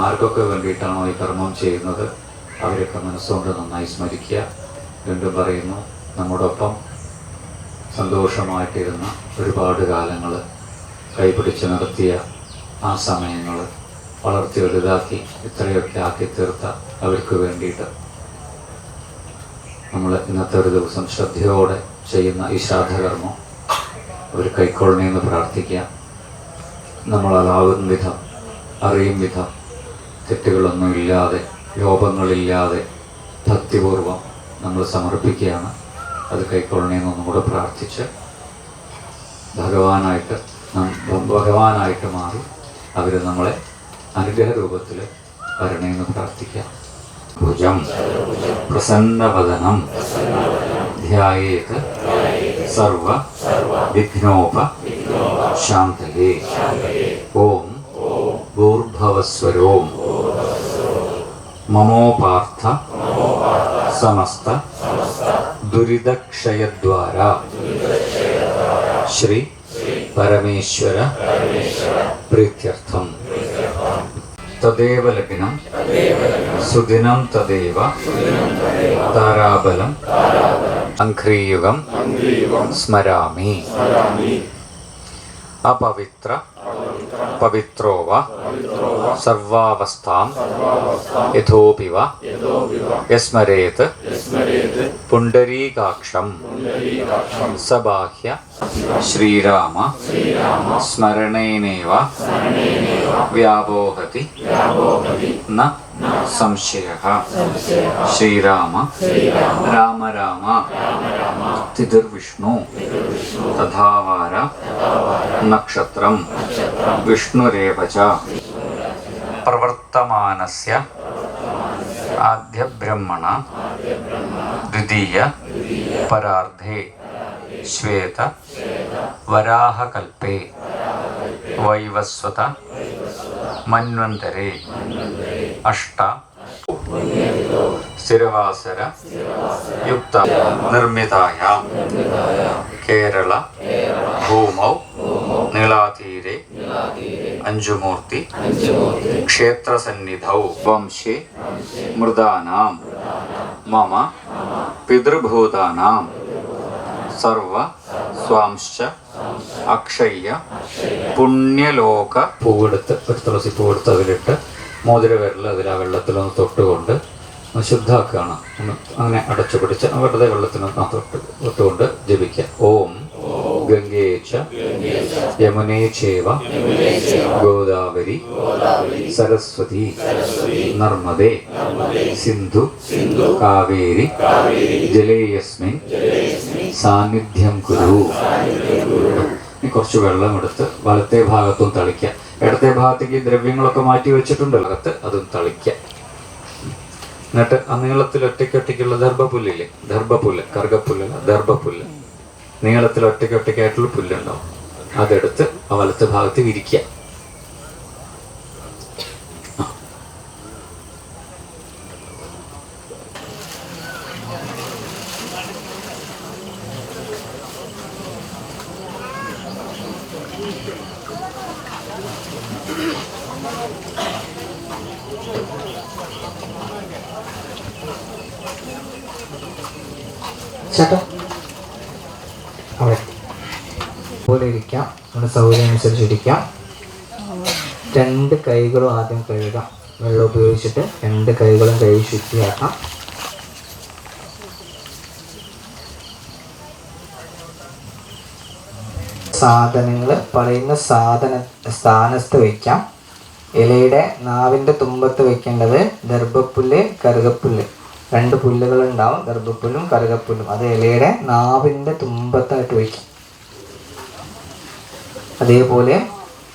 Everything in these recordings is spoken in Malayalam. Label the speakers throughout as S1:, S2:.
S1: ആർക്കൊക്കെ വേണ്ടിയിട്ടാണോ ഈ കർമ്മം ചെയ്യുന്നത്? അവരൊക്കെ മനസ്സുകൊണ്ട് നന്നായി സ്മരിക്കുക. വീണ്ടും പറയുന്നു നമ്മോടൊപ്പം സന്തോഷമായിട്ടിരുന്ന ഒരുപാട് കാലങ്ങൾ കൈപിടിച്ച് നിർത്തിയ ആ സമയങ്ങൾ വളർത്തി വലുതാക്കി ഇത്രയൊക്കെ ആക്കി തീർത്ത അവർക്ക് വേണ്ടിയിട്ട് നമ്മൾ ഇന്നത്തെ ഒരു ദിവസം ശ്രദ്ധയോടെ ചെയ്യുന്ന ഈ ശ്രാദ്ധകർമ്മം അവർ കൈക്കൊള്ളണമെന്ന് പ്രാർത്ഥിക്കുക. നമ്മളാകുന്ന വിധം അറിയും വിധം തെറ്റുകളൊന്നും ഇല്ലാതെ ലോപങ്ങളില്ലാതെ ഭക്തിപൂർവം നമ്മൾ സമർപ്പിക്കുകയാണ്. അത് കൈക്കൊള്ളണമെന്ന് ഒന്നും കൂടെ പ്രാർത്ഥിച്ച് ഭഗവാനായിട്ട് ഭഗവാനായിട്ട് മാറി അവർ നമ്മളെ അനുഗ്രഹ രൂപത്തിൽ പ്രാർത്ഥിക്കാം. ഭുജം പ്രസന്നവദനം ധ്യായേത് സർവ വിഘ്നോപ ശാന്തയേ. ഓം ഭൂർഭവസ്വരോം മമോപാർത്ഥ സമസ്ത ദുരിതക്ഷയദ്വാര ശ്രീ പരമേശ്വര പ്രീത്യർത്ഥം. തദേവ ലഗ്നം. സുദിനം തദേവ. താരാബലം. അംഘ്രീയുഗം. സ്മരാമി. അപവിത്ര പവിത്രോ വ സർവാവസ്ഥാം യഥോപിവ യസ്മരേത് പുണ്ടരീകാക്ഷം സബാഹ്യ ശ്രീരാമ സ്മരണേനേവ വ്യാപോഹതി ന സംശയ ശ്രീരാമ രാമ രാമ തിഥിർവിഷ്ണു തഥാവാര നക്ഷത്രം വിഷ്ണുരേവ ച പ്രവർത്തമാനസ്യ ആദ്യബ്രഹ്മണ ദ്വിതീയ പരാർദ്ധേ ശ്വേത വരാഹകൽപ്പേ വൈവസ്വത മന്വന്തരേ അഷ്ട സ്ഥിരവാസര യുക്ത നിർമ്മിതായ കേരള ഭൂമൗ നീളാതീരെ അഞ്ചുമൂർത്തി ക്ഷേത്രസന്നിധൗ വംശേ മൃദാനാം മമ പിതൃഭൂതാനാം സർവ സ്വാംശ അക്ഷയ്യ പുണ്യലോക പൂവെടുത്ത് ഒരു തുളസി പൂവെടുത്ത് അതിലിട്ട് മോതിര വിരൽ അതിൽ ആ വെള്ളത്തിലൊന്ന് തൊട്ടുകൊണ്ട് ശുദ്ധാക്കുകയാണ് അങ്ങനെ അടച്ചു പിടിച്ച് വെറുതെ വെള്ളത്തിന് തൊട്ടുകൊണ്ട് ജപിക്കുക. ഓം ഗംഗേച്ച യമുനേ ചേവ ഗോദാവരി സരസ്വതി നർമ്മദേ സിന്ധു കാവേരി ജലേയസ്മിൻ സാന്നിധ്യം കുരു. കുറച്ച് വെള്ളം എടുത്ത് വലത്തെ ഭാഗത്തും തളിക്കുക. ഇടത്തെ ഭാഗത്തേക്ക് ദ്രവ്യങ്ങളൊക്കെ മാറ്റി വെച്ചിട്ടുണ്ട് അകത്ത് അതും തളിക്കുക. എന്നിട്ട് ആ നീളത്തിൽ ഒറ്റയ്ക്ക് ഒറ്റയ്ക്കുള്ള ദർഭപുല്ലില്ലേ ദർഭപുല്ല് കറുകപ്പുല്ലല്ല ദർഭപുല്ല് നീളത്തിൽ ഒറ്റയ്ക്ക് ഒറ്റയ്ക്കായിട്ടുള്ള പുല്ലുണ്ടാവും. അതെടുത്ത് ആ വലത്തെ ഭാഗത്ത് വിരിക്കുക.
S2: ചേട്ടാ. അവിടെ. പോലെ ഇരിക്കാം. നമ്മുടെ സൗകര്യം അനുസരിച്ച് ഇരിക്കാം. രണ്ട് കൈകളും ആദ്യം കഴുകാം. വെള്ളം ഉപയോഗിച്ചിട്ട് രണ്ട് കൈകളും കഴുകി ശുദ്ധിയാക്കാം. സാധനങ്ങൾ പറയുന്ന സാധന സ്ഥാനത്ത് വയ്ക്കാം ഇലയുടെ നാവിന്റെ തുമ്പത്ത് വെക്കേണ്ടത് ദർഭപ്പുല്ല് കറുകപ്പുല്ല്. രണ്ട് പുല്ലുകൾ ഉണ്ടാവും ദർഭപ്പുല്ലും കറുകപ്പുല്ലും. അത് ഇലയുടെ നാവിന്റെ തുമ്പത്തായിട്ട് വയ്ക്കും അതേപോലെ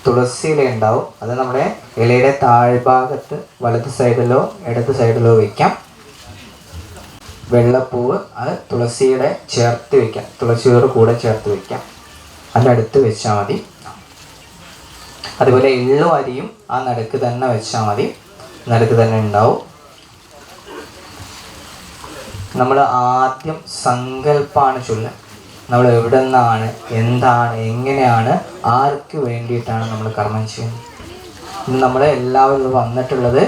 S2: തുളസി ഇല ഉണ്ടാവും അത് നമ്മുടെ ഇലയുടെ താഴ്ഭാഗത്ത് വലത് സൈഡിലോ ഇടത് സൈഡിലോ വയ്ക്കാം വെള്ളപ്പൂവ് അത് തുളസിയുടെ ചേർത്ത് വയ്ക്കാം തുളസിയോട് കൂടെ ചേർത്ത് വയ്ക്കാം അതിന്റെ അടുത്ത് വെച്ചാൽ മതി. അതുപോലെ എള്ളു അരിയും ആ നടുക്ക് തന്നെ വെച്ചാൽ മതി. നടുക്ക് തന്നെ ഉണ്ടാവും. നമ്മൾ ആദ്യം സങ്കല്പാണ് ചൊല്ല നമ്മൾ എവിടെ നിന്നാണ് എന്താണ് എങ്ങനെയാണ് ആർക്ക് വേണ്ടിയിട്ടാണ് നമ്മൾ കർമ്മം ചെയ്യുന്നത്. ഇന്ന് നമ്മൾ എല്ലാവരും വന്നിട്ടുള്ളത്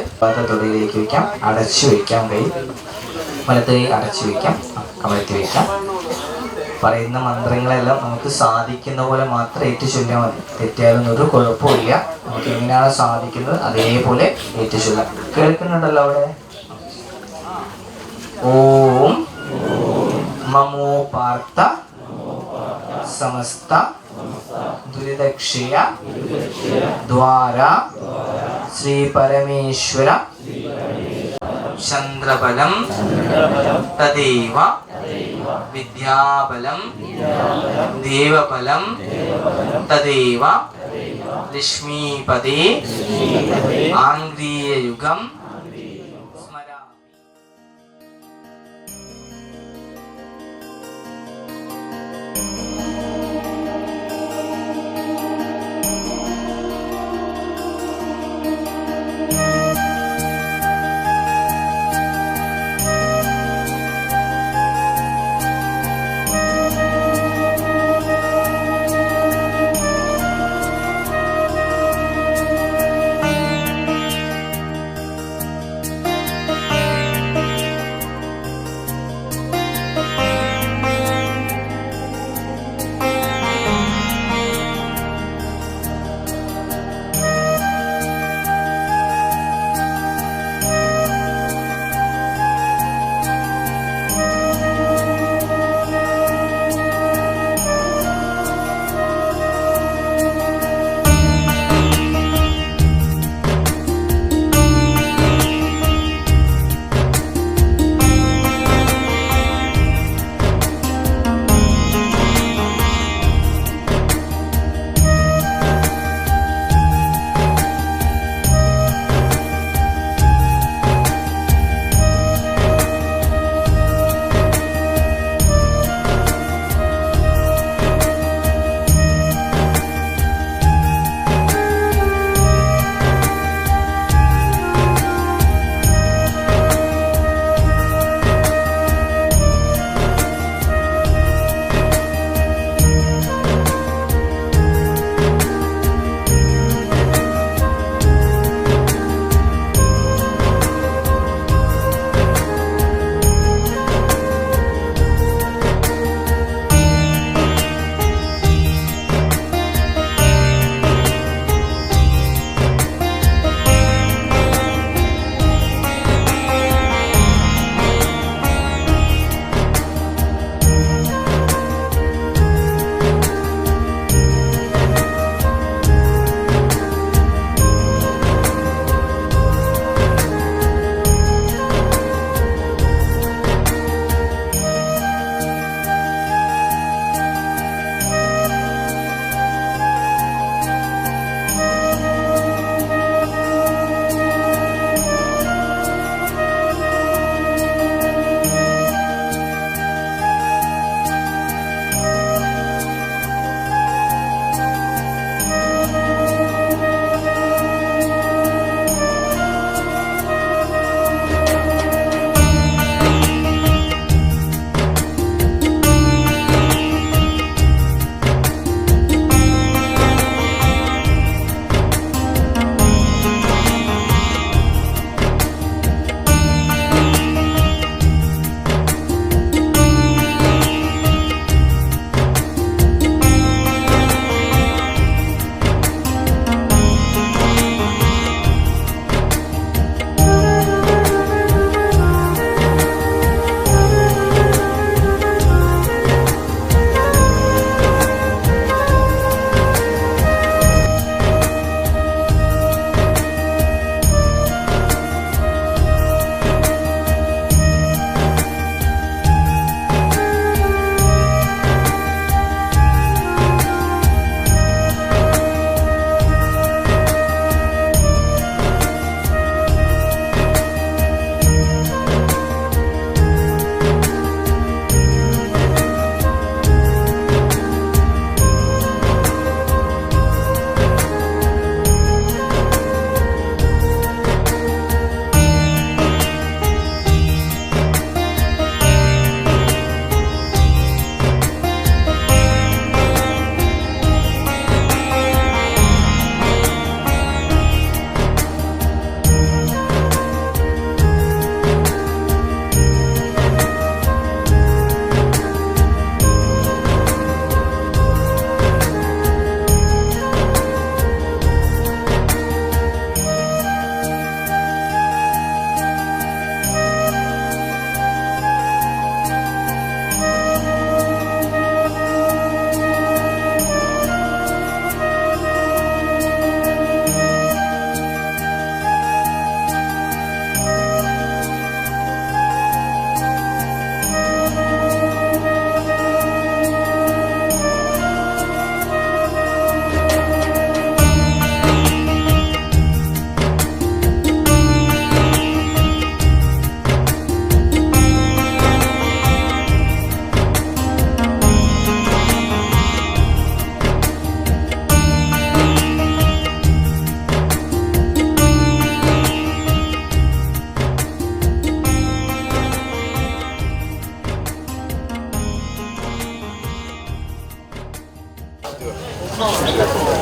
S2: തൊടിയിലേക്ക് വയ്ക്കാം. അടച്ചു വയ്ക്കാം കൈ. വലത്തെ അടച്ചു വെക്കാം കമഴ്ത്തി വയ്ക്കാം. പറയുന്ന മന്ത്രങ്ങളെല്ലാം നമുക്ക് സാധിക്കുന്ന പോലെ മാത്രം ഏറ്റു ചൊല്ലാൽ മതി. തെറ്റിയാലൊന്നും ഒരു കുഴപ്പമില്ല നമുക്ക് എങ്ങനെയാണ് സാധിക്കുന്നത് അതേപോലെ ഏറ്റു ചൊല്ലാം കേൾക്കുന്നുണ്ടല്ലോ അവിടെ? ഓം മമോ പാർത്ത സമസ്ത ദുരിതക്ഷയ ദ്വാര ശ്രീ പരമേശ്വര ചന്ദ്രബലം തദൈവ വിദ്യാബലം ദേവബലം തദൈവ ലക്ഷ്മീപദേ ആംഗ്രീയയുഗം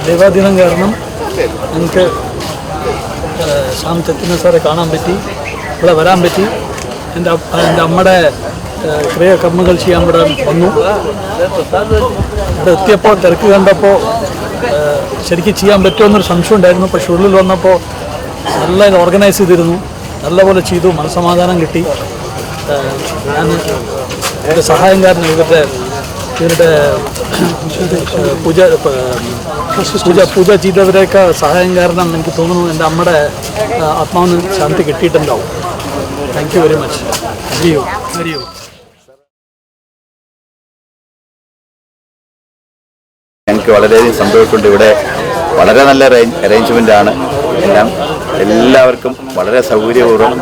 S3: ദൈവാധീനം കാരണം ഞങ്ങൾക്ക് ശ്യാം ചത്തിന സാറെ കാണാൻ പറ്റി ഇവിടെ വരാൻ പറ്റി. എന്റെ എന്റെ അമ്മയുടെ ഏഹ്, ക്രിയകർമ്മങ്ങൾ ചെയ്യാൻ ഇവിടെ വന്നു. ഇവിടെ എത്തിയപ്പോൾ തിരക്ക് കണ്ടപ്പോൾ ശരിക്കും ചെയ്യാൻ പറ്റുമെന്നൊരു സംശയം ഉണ്ടായിരുന്നു. പക്ഷെ ഉള്ളിൽ വന്നപ്പോൾ നല്ല ഓർഗനൈസ് ചെയ്തിരുന്നു. നല്ലപോലെ ചെയ്തു മനസ്സമാധാനം കിട്ടി. ഞാൻ എന്റെ സഹായംകാരൻ ഇവരുടെ ഇവരുടെ പൂജ പൂജ പൂജ ചെയ്തവരെയൊക്കെ സഹായം കാരണം എനിക്ക് തോന്നുന്നു എന്റെ അമ്മയുടെ ആത്മാവിന് ശാന്തി കിട്ടിയിട്ടുണ്ടാവും. താങ്ക് യു വെരി മച്ച് ഹരിയോ ഹരിയോ
S4: എനിക്ക് വളരെയധികം സന്തോഷമുണ്ട്. ഇവിടെ വളരെ നല്ല അറേഞ്ച്മെന്റ് ആണ്. എല്ലാം എല്ലാവർക്കും വളരെ സൗകര്യപൂർവം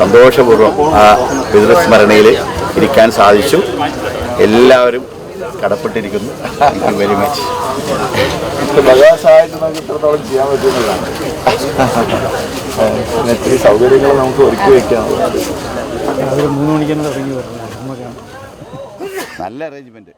S4: സന്തോഷപൂർവം ആ പിതൃ സ്മരണയിൽ ഇരിക്കാൻ സാധിച്ചു. എല്ലാവരും കടപ്പെട്ടിരിക്കുന്നു. താങ്ക് യു വെരി മച്ച്
S5: നമുക്ക് ഇത്രത്തോളം ചെയ്യാൻ പറ്റുന്നതാണ് ഒത്തിരി സൗകര്യങ്ങൾ നമുക്ക് ഒരുക്കി വെക്കാം.
S3: മൂന്ന് മണിക്കാണ് തുടങ്ങി
S4: നല്ല അറേഞ്ച്മെന്റ്